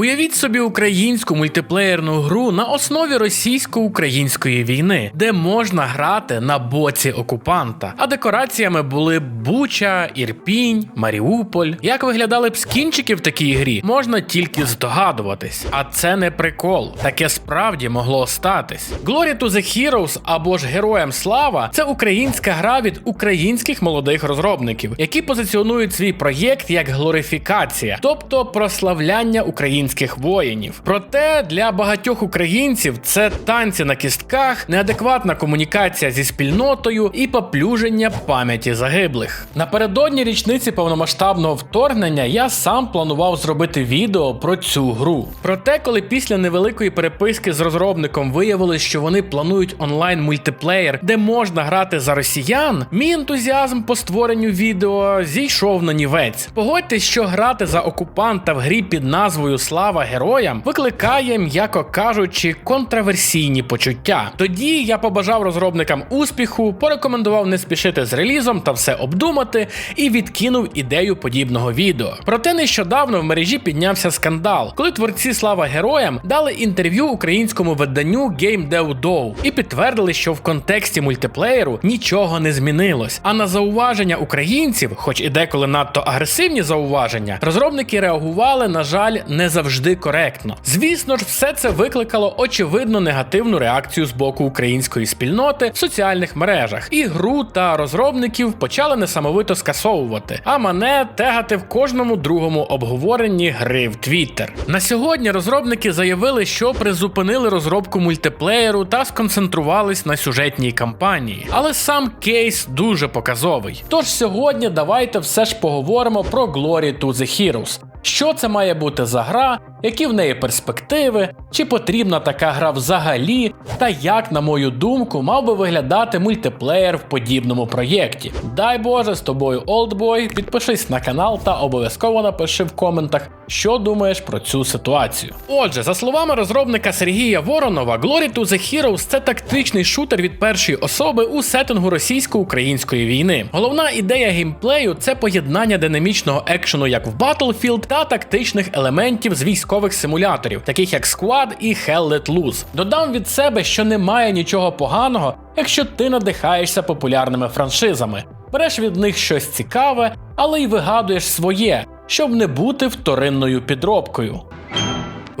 Уявіть собі українську мультиплеєрну гру на основі російсько-української війни, де можна грати на боці окупанта. А декораціями були Буча, Ірпінь, Маріуполь. Як виглядали б скінчики в такій грі, можна тільки здогадуватись. А це не прикол. Таке справді могло статись. Glory to the Heroes або ж Героям Слава це українська гра від українських молодих розробників, які позиціонують свій проєкт як глорифікація, тобто прославляння українських воїнів. Проте для багатьох українців це танці на кістках, неадекватна комунікація зі спільнотою і поплюження пам'яті загиблих. Напередодні річниці повномасштабного вторгнення я сам планував зробити відео про цю гру. Проте, коли після невеликої переписки з розробником виявилось, що вони планують онлайн мультиплеєр, де можна грати за росіян, мій ентузіазм по створенню відео зійшов на нівець. Погодьтесь, що грати за окупанта в грі під назвою Слава героям викликає, м'яко кажучи, контраверсійні почуття. Тоді я побажав розробникам успіху, порекомендував не спішити з релізом та все обдумати і відкинув ідею подібного відео. Проте нещодавно в мережі піднявся скандал, коли творці Слава героям дали інтерв'ю українському виданню GameDev.Dow і підтвердили, що в контексті мультиплеєру нічого не змінилось. А на зауваження українців, хоч і деколи надто агресивні зауваження, розробники реагували, на жаль, не завжди коректно. Звісно ж, все це викликало очевидно негативну реакцію з боку української спільноти в соціальних мережах, і гру та розробників почали несамовито скасовувати, а мене тегати в кожному другому обговоренні гри в Twitter. На сьогодні розробники заявили, що призупинили розробку мультиплеєру та сконцентрувались на сюжетній кампанії. Але сам кейс дуже показовий. Тож сьогодні давайте все ж поговоримо про Glory to the Heroes. Що це має бути за гра, які в неї перспективи, чи потрібна така гра взагалі, та як, на мою думку, мав би виглядати мультиплеєр в подібному проєкті. Дай Боже, з тобою Олдбой, підпишись на канал та обов'язково напиши в коментах, що думаєш про цю ситуацію. Отже, за словами розробника Сергія Воронова, Glory to the Heroes це тактичний шутер від першої особи у сеттингу російсько-української війни. Головна ідея геймплею це поєднання динамічного екшену як в Battlefield та тактичних елементів з військових симуляторів, таких як Squad і Hell Let Loose. Додам від себе, що немає нічого поганого, якщо ти надихаєшся популярними франшизами, береш від них щось цікаве, але й вигадуєш своє, щоб не бути вторинною підробкою.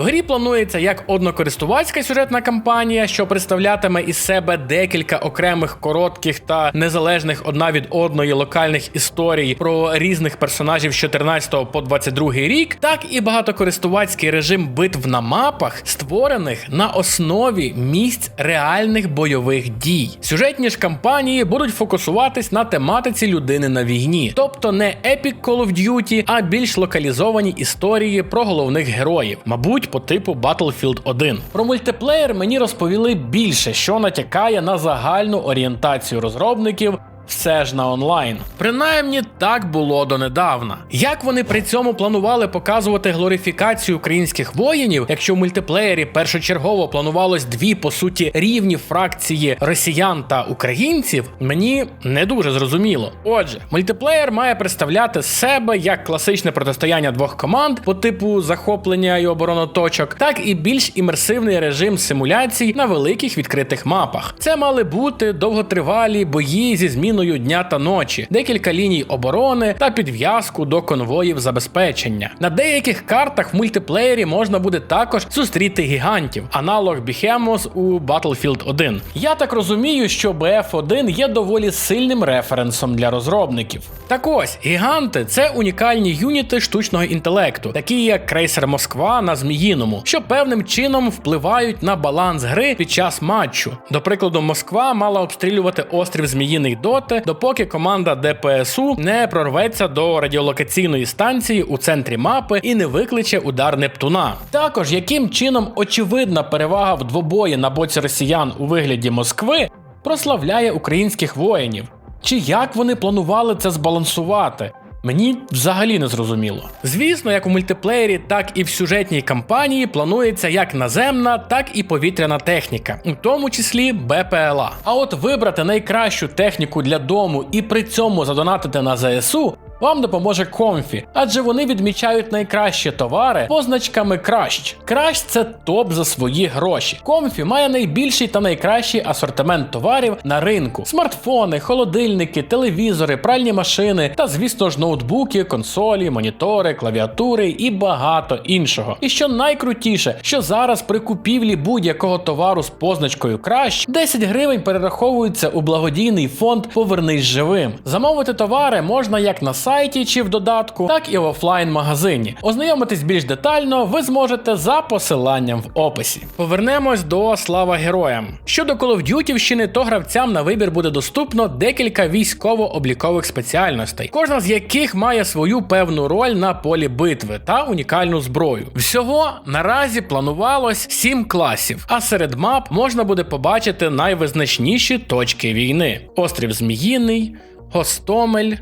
В грі планується як однокористувацька сюжетна кампанія, що представлятиме із себе декілька окремих коротких та незалежних одна від одної локальних історій про різних персонажів з 14 по 22 рік, так і багатокористувацький режим битв на мапах, створених на основі місць реальних бойових дій. Сюжетні ж кампанії будуть фокусуватись на тематиці людини на війні, тобто не Epic Call of Duty, а більш локалізовані історії про головних героїв, мабуть, по типу Battlefield 1. Про мультиплеєр мені розповіли більше, що натякає на загальну орієнтацію розробників. Все ж на онлайн. Принаймні так було донедавна. Як вони при цьому планували показувати глорифікацію українських воїнів, якщо в мультиплеєрі першочергово планувалось дві по суті рівні фракції росіян та українців, мені не дуже зрозуміло. Отже, мультиплеєр має представляти себе як класичне протистояння двох команд по типу захоплення і оборону точок, так і більш імерсивний режим симуляцій на великих відкритих мапах. Це мали бути довготривалі бої зі зміною дня та ночі, декілька ліній оборони та підв'язку до конвоїв забезпечення. На деяких картах в мультиплеєрі можна буде також зустріти гігантів, аналог Біхемос у Battlefield 1. Я так розумію, що BF1 є доволі сильним референсом для розробників. Так ось, гіганти це унікальні юніти штучного інтелекту, такі як крейсер Москва на Зміїному, що певним чином впливають на баланс гри під час матчу. До прикладу, Москва мала обстрілювати острів Зміїний доти, допоки команда ДПСУ не прорветься до радіолокаційної станції у центрі мапи і не викличе удар Нептуна. Також яким чином очевидна перевага в двобої на боці росіян у вигляді Москви прославляє українських воїнів. Чи як вони планували це збалансувати? Мені взагалі не зрозуміло. Звісно, як у мультиплеєрі, так і в сюжетній кампанії планується як наземна, так і повітряна техніка, у тому числі БПЛА. А от вибрати найкращу техніку для дому і при цьому задонатити на ЗСУ. Вам допоможе Комфі, адже вони відмічають найкращі товари позначками кращ. Кращ це топ за свої гроші. Комфі має найбільший та найкращий асортимент товарів на ринку: смартфони, холодильники, телевізори, пральні машини та, звісно ж, ноутбуки, консолі, монітори, клавіатури і багато іншого. І що найкрутіше, що зараз при купівлі будь-якого товару з позначкою кращ 10 гривень перераховуються у благодійний фонд Повернись живим. Замовити товари можна як на сайті чи в додатку, так і в офлайн магазині. Ознайомитись більш детально ви зможете за посиланням в описі. Повернемось до слава героям. Щодо Call of Duty, то гравцям на вибір буде доступно декілька військово-облікових спеціальностей, кожна з яких має свою певну роль на полі битви та унікальну зброю. Всього наразі планувалось 7 класів, а серед мап можна буде побачити найвизначніші точки війни: острів Зміїний, Гостомель,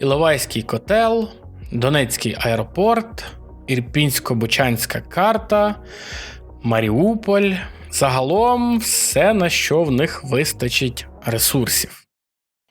Іловайський котел, Донецький аеропорт, Ірпінсько-Бучанська карта, Маріуполь. Загалом все, на що в них вистачить ресурсів.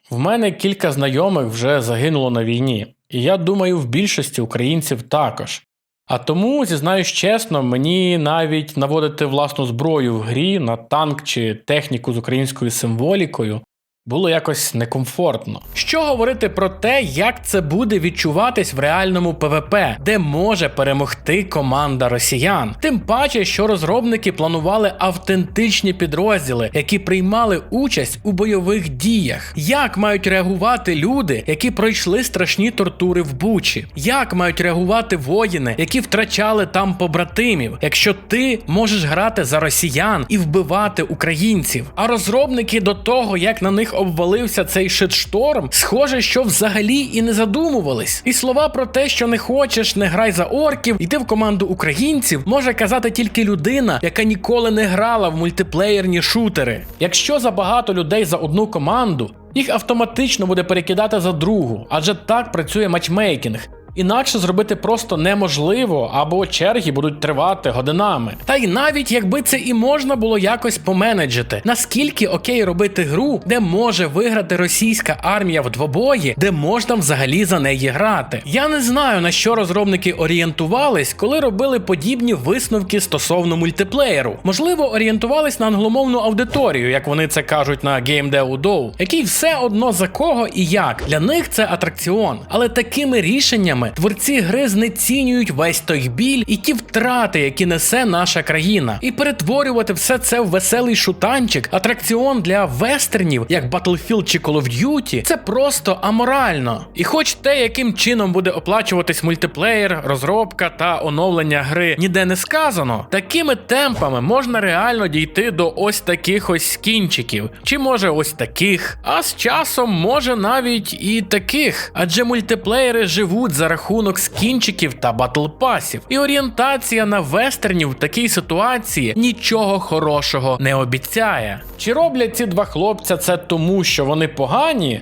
В мене кілька знайомих вже загинуло на війні, і я думаю, в більшості українців також. А тому, зізнаюсь чесно, мені навіть наводити власну зброю в грі на танк чи техніку з українською символікою було якось некомфортно. Що говорити про те, як це буде відчуватись в реальному ПВП, де може перемогти команда росіян? Тим паче, що розробники планували автентичні підрозділи, які приймали участь у бойових діях. Як мають реагувати люди, які пройшли страшні тортури в Бучі? Як мають реагувати воїни, які втрачали там побратимів, якщо ти можеш грати за росіян і вбивати українців? А розробники до того, як на них обвалився цей шитшторм, схоже, що взагалі і не задумувались. І слова про те, що не хочеш, не грай за орків, йти в команду українців, може казати тільки людина, яка ніколи не грала в мультиплеєрні шутери. Якщо забагато людей за одну команду, їх автоматично буде перекидати за другу, адже так працює матчмейкінг. Інакше зробити просто неможливо, або черги будуть тривати годинами. Та й навіть якби це і можна було якось поменеджити, наскільки окей робити гру, де може виграти російська армія в двобої, де можна взагалі за неї грати. Я не знаю на що розробники орієнтувались, коли робили подібні висновки стосовно мультиплеєру. Можливо, орієнтувались на англомовну аудиторію, як вони це кажуть на GameDev який все одно за кого і як. Для них це атракціон. Але такими рішеннями творці гри знецінюють весь той біль і ті втрати, які несе наша країна, і перетворювати все це в веселий шутанчик, атракціон для вестернів, як Battlefield чи Call of Duty, це просто аморально. І хоч те, яким чином буде оплачуватись мультиплеєр, розробка та оновлення гри, ніде не сказано, такими темпами можна реально дійти до ось таких ось скінчиків, чи може ось таких, а з часом може навіть і таких, адже мультиплеєри живуть за рахунок скінчиків та батлпасів, і орієнтація на вестернів в такій ситуації нічого хорошого не обіцяє. Чи роблять ці два хлопця це тому, що вони погані?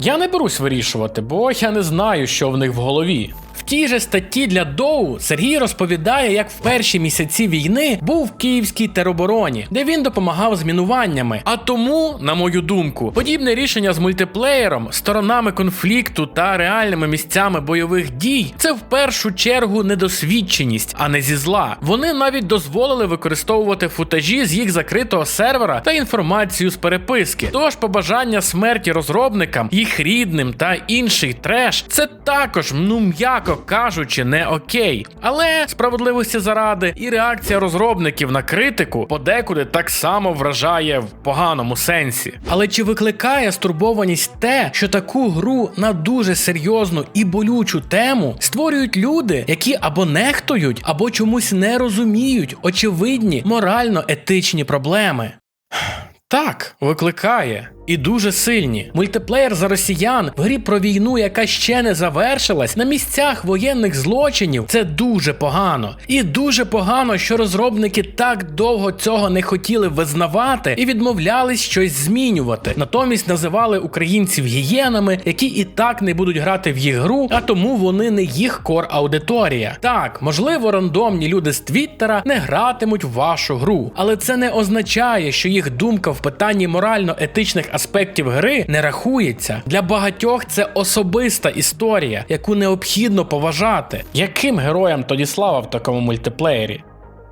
Я не берусь вирішувати, бо я не знаю, що в них в голові. Тій же статті для Доу Сергій розповідає, як в перші місяці війни був в київській теробороні, де він допомагав з мінуваннями. А тому, на мою думку, подібне рішення з мультиплеєром, сторонами конфлікту та реальними місцями бойових дій це в першу чергу недосвідченість, а не зі зла. Вони навіть дозволили використовувати футажі з їх закритого сервера та інформацію з переписки. Тож побажання смерті розробникам, їх рідним та інший треш це також ну м'яко кажучи, не окей. Але справедливості заради і реакція розробників на критику подекуди так само вражає в поганому сенсі. Але чи викликає стурбованість те, що таку гру на дуже серйозну і болючу тему створюють люди, які або нехтують, або чомусь не розуміють очевидні морально-етичні проблеми? Так, викликає і дуже сильні. Мультиплеєр за росіян в грі про війну, яка ще не завершилась, на місцях воєнних злочинів це дуже погано. І дуже погано, що розробники так довго цього не хотіли визнавати і відмовлялись щось змінювати. Натомість називали українців гієнами, які і так не будуть грати в їх гру, а тому вони не їх кор аудиторія. Так, можливо, рандомні люди з Твіттера не гратимуть в вашу гру, але це не означає, що їх думка в питанні морально-етичних аспектів гри не рахується. Для багатьох це особиста історія, яку необхідно поважати. Яким героям тоді слава в такому мультиплеєрі?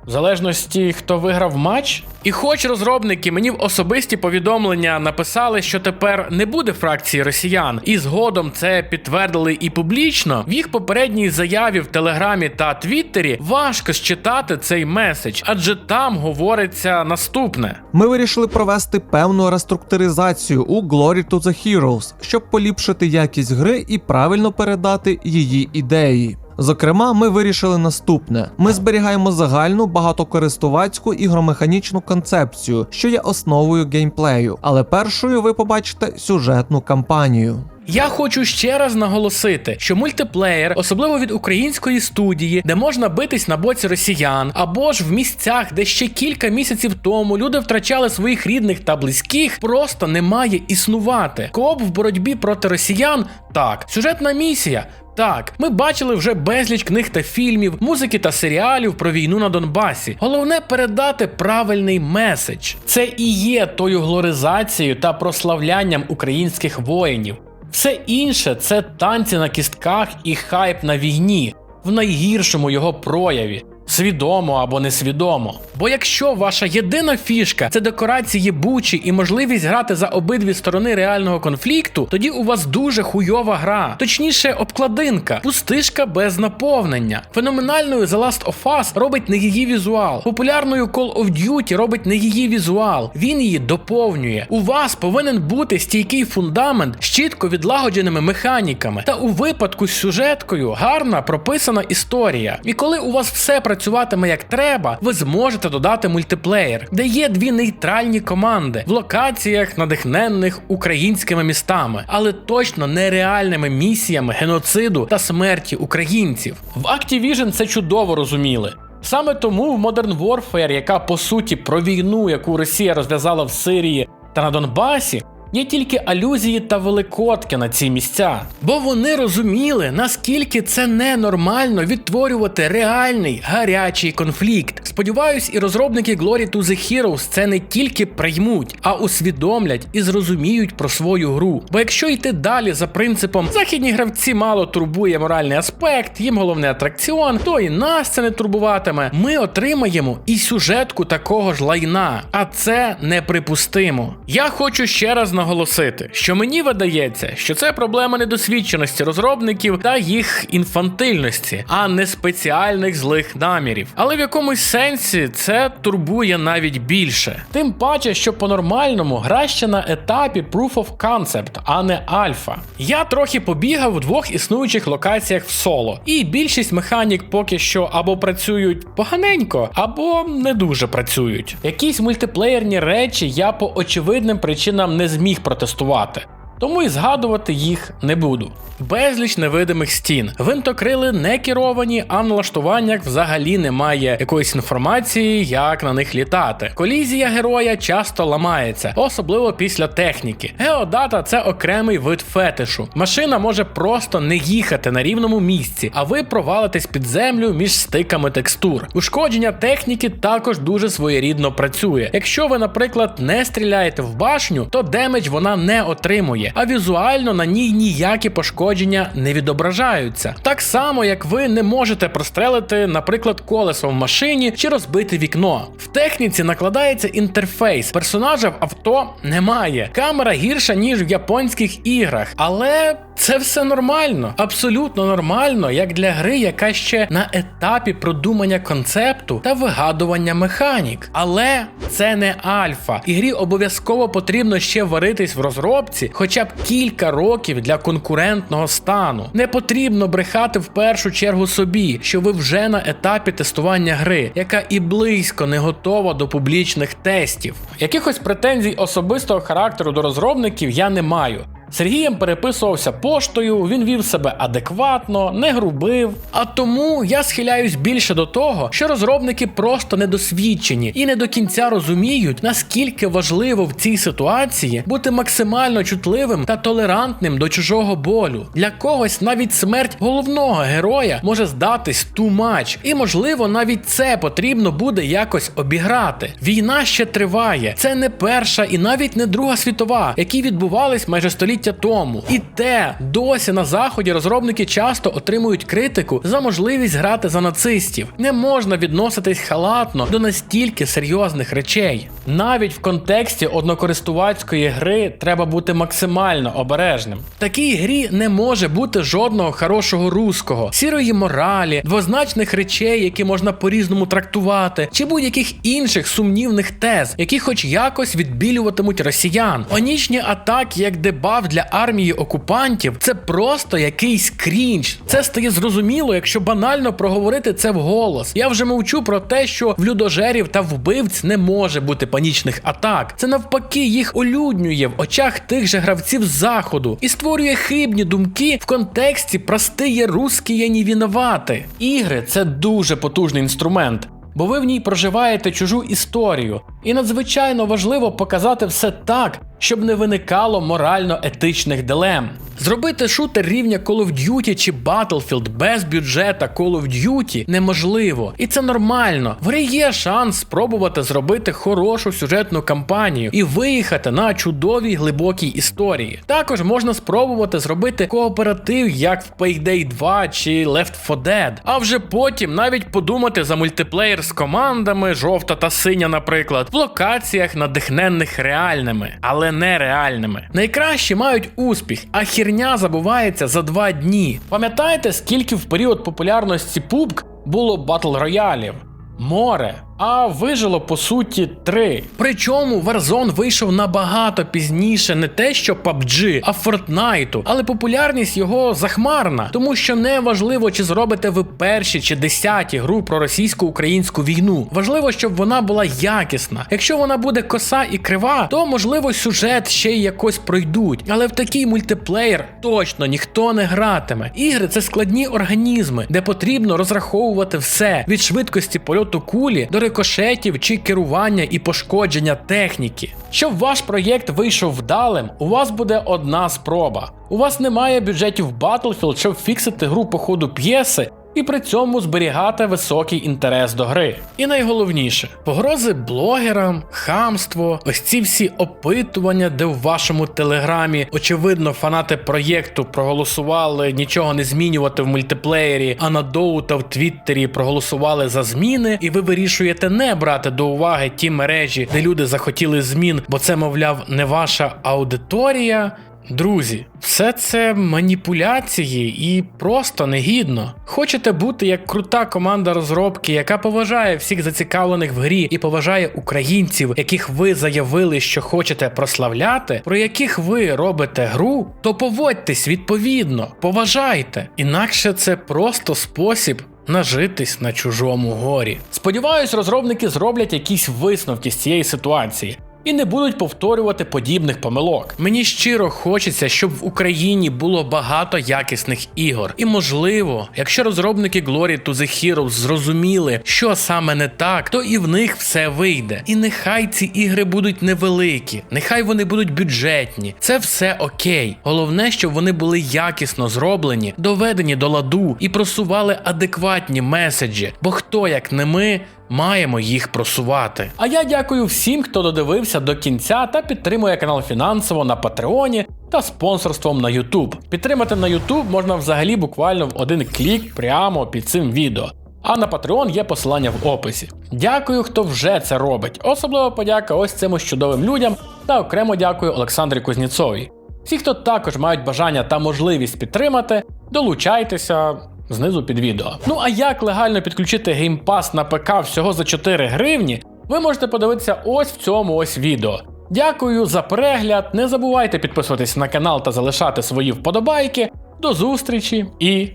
В залежності, хто виграв матч. І хоч розробники мені в особисті повідомлення написали, що тепер не буде фракції росіян, і згодом це підтвердили і публічно, в їх попередній заяві в Телеграмі та Твіттері важко считати цей меседж, адже там говориться наступне. Ми вирішили провести певну реструктуризацію у Glory to the Heroes, щоб поліпшити якість гри і правильно передати її ідеї. Зокрема, ми вирішили наступне: ми зберігаємо загальну багатокористувацьку ігромеханічну концепцію, що є основою геймплею, але першою ви побачите сюжетну кампанію. Я хочу ще раз наголосити, що мультиплеєр, особливо від української студії, де можна битись на боці росіян, або ж в місцях, де ще кілька місяців тому люди втрачали своїх рідних та близьких, просто не має існувати. Кооп в боротьбі проти росіян так, сюжетна місія. Так, ми бачили вже безліч книг та фільмів, музики та серіалів про війну на Донбасі. Головне передати правильний меседж. Це і є тою глоризацією та прославлянням українських воїнів. Все інше це танці на кістках і хайп на війні в найгіршому його прояві. Свідомо або несвідомо. Бо якщо ваша єдина фішка це декорації бучі і можливість грати за обидві сторони реального конфлікту, тоді у вас дуже хуйова гра, точніше, обкладинка, пустишка без наповнення. Феноменальною The Last of Us робить не її візуал. Популярною Call of Duty робить не її візуал. Він її доповнює. У вас повинен бути стійкий фундамент з чітко відлагодженими механіками. Та у випадку з сюжеткою гарна прописана історія. І коли у вас все працюватиме як треба, ви зможете додати мультиплеєр, де є дві нейтральні команди в локаціях, надихненних українськими містами, але точно нереальними місіями геноциду та смерті українців. В Activision це чудово розуміли. Саме тому в Modern Warfare, яка по суті про війну, яку Росія розв'язала в Сирії та на Донбасі, Є тільки алюзії та великодки на ці місця, бо вони розуміли, наскільки це ненормально відтворювати реальний гарячий конфлікт. Сподіваюсь, і розробники Glory to the Heroes це не тільки приймуть, а усвідомлять і зрозуміють про свою гру. Бо якщо йти далі за принципом західні гравці мало турбує моральний аспект, їм головне атракціон, то і нас це не турбуватиме. Ми отримаємо і сюжетку такого ж лайна, а це неприпустимо. Я хочу ще раз наголосити, що мені видається, що це проблема недосвідченості розробників та їх інфантильності, а не спеціальних злих намірів. Але в якомусь сенсі це турбує навіть більше. Тим паче, що по-нормальному гра ще на етапі Proof of Concept, а не альфа. Я трохи побігав в двох існуючих локаціях в соло, і більшість механік поки що або працюють поганенько, або не дуже працюють. Якісь мультиплеєрні речі я по очевидним причинам не зміг протестувати. Тому і згадувати їх не буду. Безліч невидимих стін. Винтокрили не керовані, а в налаштуваннях взагалі немає якоїсь інформації, як на них літати. Колізія героя часто ламається, особливо після техніки. Геодата це окремий вид фетишу. Машина може просто не їхати на рівному місці, а ви провалитесь під землю між стиками текстур. Ушкодження техніки також дуже своєрідно працює. Якщо ви, наприклад, не стріляєте в башню, то демедж вона не отримує, а візуально на ній ніякі пошкодження не відображаються. Так само, як ви не можете прострелити, наприклад, колесо в машині чи розбити вікно. В техніці накладається інтерфейс. Персонажа в авто немає. Камера гірша, ніж в японських іграх, але. Це все нормально, абсолютно нормально, як для гри, яка ще на етапі продумання концепту та вигадування механік. Але це не альфа. Ігрі обов'язково потрібно ще варитись в розробці хоча б кілька років для конкурентного стану. Не потрібно брехати в першу чергу собі, що ви вже на етапі тестування гри, яка і близько не готова до публічних тестів. Якихось претензій особистого характеру до розробників я не маю. Сергієм переписувався поштою, він вів себе адекватно, не грубив. А тому я схиляюсь більше до того, що розробники просто недосвідчені і не до кінця розуміють, наскільки важливо в цій ситуації бути максимально чутливим та толерантним до чужого болю. Для когось навіть смерть головного героя може здатись much, і можливо навіть це потрібно буде якось обіграти. Війна ще триває. Це не перша і навіть не друга світова, які відбувались майже століття тому. І те досі на заході розробники часто отримують критику за можливість грати за нацистів. Не можна відноситись халатно до настільки серйозних речей. Навіть в контексті однокористувацької гри треба бути максимально обережним. В такій грі не може бути жодного хорошого руського, сірої моралі, двозначних речей, які можна по-різному трактувати, чи будь-яких інших сумнівних тез, які хоч якось відбілюватимуть росіян. Онічні атаки як дебаф для армії окупантів це просто якийсь крінж. Це стає зрозуміло, якщо банально проговорити це вголос. Я вже мовчу про те, що в людожерів та вбивць не може бути панічних атак. Це навпаки їх олюднює в очах тих же гравців заходу і створює хибні думки в контексті простиє русські не виновати». Ігри це дуже потужний інструмент. Бо ви в ній проживаєте чужу історію, і надзвичайно важливо показати все так, щоб не виникало морально-етичних дилем. Зробити шутер рівня Call of Duty чи Battlefield без бюджета Call of Duty неможливо, і це нормально. В грі є шанс спробувати зробити хорошу сюжетну кампанію і виїхати на чудовій глибокій історії. Також можна спробувати зробити кооператив, як в Payday 2 чи Left 4 Dead, а вже потім навіть подумати за мультиплеєр з командами, жовта та синя, наприклад, в локаціях, надихненних реальними, але не реальними. Найкращі мають успіх, а хірня забувається за два дні. Пам'ятаєте, скільки в період популярності PUBG було батл роялів? Море. А вижило по суті три. Причому Warzone вийшов набагато пізніше, не те, що PUBG, а Fortnite, але популярність його захмарна, тому що не важливо, чи зробите ви перші чи десяті гру про російсько-українську війну. Важливо, щоб вона була якісна. Якщо вона буде коса і крива, то можливо сюжет ще й якось пройдуть. Але в такий мультиплеєр точно ніхто не гратиме. Ігри це складні організми, де потрібно розраховувати все від швидкості польоту кулі до рикошетів чи керування і пошкодження техніки. Щоб ваш проєкт вийшов вдалим, у вас буде одна спроба. У вас немає бюджетів Battlefield, щоб фіксити гру по ходу п'єси. І при цьому зберігати високий інтерес до гри. І найголовніше погрози блогерам, хамство, ось ці всі опитування, де в вашому телеграмі, очевидно, фанати проєкту проголосували нічого не змінювати в мультиплеєрі, а на доу та в Твіттері проголосували за зміни, і ви вирішуєте не брати до уваги ті мережі, де люди захотіли змін, бо це, мовляв, не ваша аудиторія. Друзі, все це маніпуляції і просто негідно. Хочете бути як крута команда розробки, яка поважає всіх зацікавлених в грі і поважає українців, яких ви заявили, що хочете прославляти, про яких ви робите гру, то поводьтесь відповідно, поважайте. Інакше це просто спосіб. Нажитись на чужому горі. Сподіваюсь, розробники зроблять якісь висновки з цієї ситуації і не будуть повторювати подібних помилок. Мені щиро хочеться, щоб в Україні було багато якісних ігор. І можливо, якщо розробники Glory to the Heroes зрозуміли, що саме не так, то і в них все вийде. І нехай ці ігри будуть невеликі, нехай вони будуть бюджетні. Це все окей. Головне, щоб вони були якісно зроблені, доведені до ладу і просували адекватні меседжі. Бо хто як не ми маємо їх просувати. А я дякую всім, хто додивився до кінця та підтримує канал фінансово на Патреоні та спонсорством на YouTube. Підтримати на YouTube можна взагалі буквально в один клік прямо під цим відео. А на Patreon є посилання в описі. Дякую, хто вже це робить. Особливо подяка ось цим чудовим людям та окремо дякую Олександрі Кузнєцовій. Всі, хто також мають бажання та можливість підтримати, долучайтеся знизу під відео. Ну а як легально підключити геймпас на ПК всього за 4 гривні, ви можете подивитися ось в цьому ось відео. Дякую за перегляд. Не забувайте підписуватись на канал та залишати свої вподобайки. До зустрічі і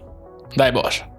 дай Боже!